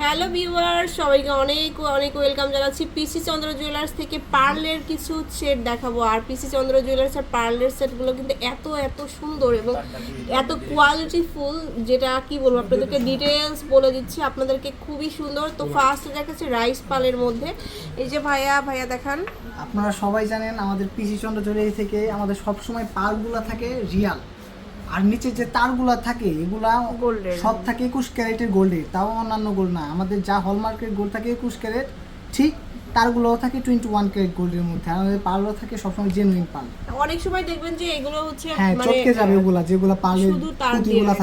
Hello viewer সবাইকে অনেক অনেক ওয়েলকাম জানাচ্ছি পিসি চন্দ্র জুয়েলার্স থেকে পার্লের কিছু সেট দেখাবো। আর পিসি চন্দ্র জুয়েলার্সের পার্লের সেটগুলো কিন্তু এত এত সুন্দর এবং এত কোয়ালিটিফুল যেটা কি বলব আপনাদেরকে ডিটেলস বলে দিচ্ছি। আপনাদেরকে খুবই সুন্দর। তো ফার্স্ট দেখাচ্ছি রাইস পালের মধ্যে। এই যে ভাইয়া ভাইয়া দেখান। আপনারা সবাই জানেন আমাদের পিসি চন্দ্র জুয়েলারি থেকে আমাদের সবসময় পারগুলা থাকে রিয়াল আর নিচে যে তারগুলা থাকে এগুলা সব থাকে একুশ ক্যারেটের গোল্ডের তাও অন্যান্য গোল্ড না। আমাদের যা হলমার্কের গোল্ড থাকে একুশ ক্যারেট ঠিক তারগুলোও থাকে টোয়েন্টি ওয়ান ক্যারেট গোল্ডের মধ্যে। আমাদের পারগুলো থাকে সবসময় জেনুইন পাল অনেক সময় দেখবেন যে এগুলো হচ্ছে হ্যাঁ মানে চটকে যাবে ওগুলা যেগুলা পুঁতিগুলা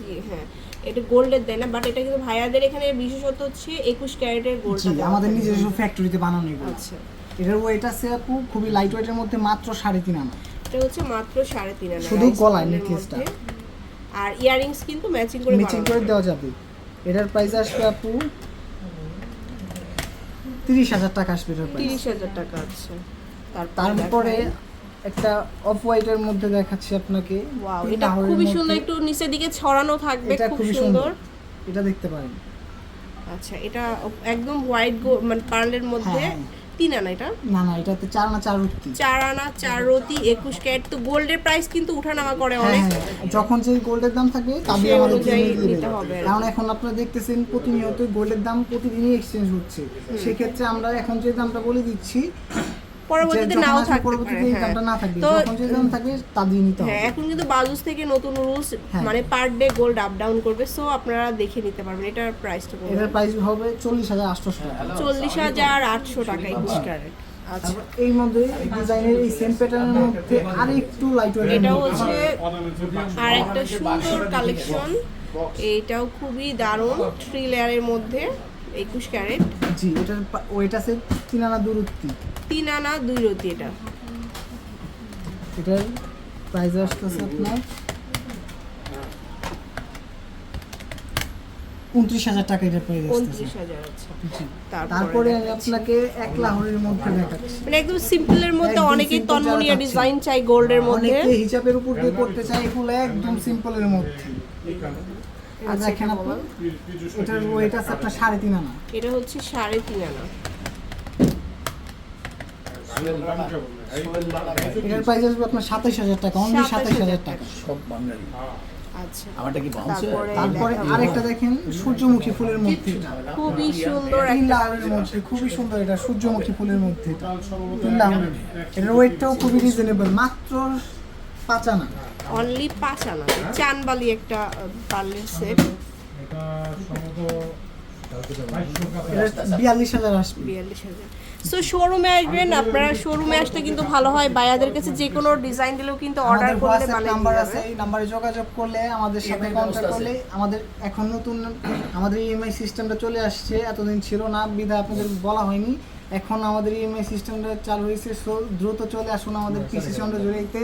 জি হ্যাঁ। এটা গোল্ডের দেয় না বাট এটা কিন্তু ভাইয়াদের এখানে বিশেষত হচ্ছে একুশ ক্যারেটের গোল্ড আমাদের নিজস্ব ফ্যাক্টরিতে বানানো এগুলো। আচ্ছা। এটার ওয়েট আছে খুবই লাইট ওয়েটের মধ্যে মাত্র সাড়ে তিন আনা। এটা হচ্ছে মাত্র সাড়ে তিন আনা। শুধু গলায় এর আর ইয়ারিংস কিন্তু ম্যাচিং করে বানানো করে দেওয়া যাবে। এটার প্রাইস আসবে আপু তিরিশ হাজার টাকা আসবে এটার প্রাইস তিরিশ হাজার টাকা আছে। তারপরে একটা অফ হোয়াইটের মধ্যে দেখাচ্ছি আপনাকে। ওয়াও এটা খুবই সুন্দর। একটু নিচের দিকে ছড়ানো থাকবে খুব সুন্দর। এটা দেখতে পারেন। আচ্ছা এটা একদম হোয়াইট মানে পার্লের মধ্যে। হ্যাঁ। তিন আনা এটা? না না এটাতে চার না চার উঠতি চার আনা চার রতি একুশ ক্যারেট। তো গোল্ডের প্রাইস কিন্তু উঠানামা করে হ্যাঁ অনেক। হ্যাঁ যখন যে গোল্ডের দাম থাকবে তাদের আমাদের নিতে হবে কারণ এখন আপনারা দেখতেছেন প্রতিনিয়ত গোল্ডের দাম প্রতিদিনই এক্সচেঞ্জ হচ্ছে। সেক্ষেত্রে আমরা এখন যে দামটা বলে দিচ্ছি পরবর্তীতে নাও থাকতে পরবর্তীতে পারে এই হ্যাঁ। না থাকবে। তো যখন যে দাম থাকবে তা দিয়ে নিতে হবে। হ্যাঁ এখন কিন্তু বাজুস থেকে নতুন রুলস হ্যাঁ। মানে per day gold up down করবে সো আপনারা দেখে নিতে পারবেন এটার প্রাইসটা এটার প্রাইস হবে চল্লিশ হাজার আটশোশো টাকা। চল্লিশ হাজার আটশো টাকা একুশ ক্যারেট আচ্ছা তারপর এই মধ্যে ডিজাইনের এই সেম প্যাটার্নের মধ্যে আর একটু লাইট ওয়েট এটাও হচ্ছে আর একটা সুন্দর কালেকশন এইটাও খুবই দারুণ থ্রি লেয়ারের মধ্যে একুশ ক্যারেট জি এটার ওয়েট আছে তিন আনা দূরত্ব। তিন আনা দুই রতি এটা। এটার প্রাইস আসতেছে আপনার উনত্রিশ হাজার টাকা প্রাইস আসতেছে উনত্রিশ হাজার আচ্ছা। তারপরে আপনাকে এক লাহোরের মধ্যে দেখাচ্ছি। মানে একদম সিম্পলের মধ্যে অনেকেই তন্মনিয়া ডিজাইন চাই গোল্ডের মধ্যে। অনেকে হিসাবের উপর দিয়ে করতে চাই এগুলো একদম সিম্পলের মধ্যে। এটা আচ্ছা, দেখেন এটা আপনি বলুন। এটার ওয়েট আছে আপনার সাড়ে তিন আনা। এটা হচ্ছে সাড়ে তিন আনা। এটার প্রাইস আসবে আপনার সাতাইশ হাজার টাকা অনলি সাতাইশ হাজার টাকা। সব বাঙালি। আচ্ছা। আমারটা কি বাউন্স তারপরে আরেকটা দেখেন সূর্যমুখী ফুলের মধ্যে খুবই সুন্দর একটা মধ্যে খুবই সুন্দর এটা সূর্যমুখী ফুলের মধ্যে তিন লাহোরের এটার ওয়েটটাও খুবই রিজনেবল মাত্র পাঁচ আনা। অনলি পাঁচ আনা। চানবালি একটা পার্লের সেট এটা বিয়াল্লিশ হাজার আসবে। বিয়াল্লিশ হাজার। সো শোরুমে আসবেন আপনারা শোরুমে আসলে কিন্তু ভালো হয়। বায়াদের কাছে যে কোনো ডিজাইন দিলেও কিন্তু অর্ডার আমাদের করলে নাম্বার আছে এই নাম্বারে যোগাযোগ করলে আমাদের সাথে কন্ট্যাক্ট করলে আমাদের এখন নতুন আমাদের ইএমআই সিস্টেমটা চলে আসছে। এতদিন ছিল না বিধায় আপনাদের বলা হয়নি। এখন আমাদের ইএমআই সিস্টেমটা চালু হয়েছে। সো দ্রুত চলে আসুন আমাদের PC Chandra জুড়াইতে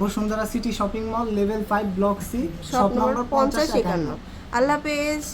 Bashundhara city shopping mall level five block C shop নম্বর পঞ্চাশ একান্ন। আল্লাহ হাফেজ।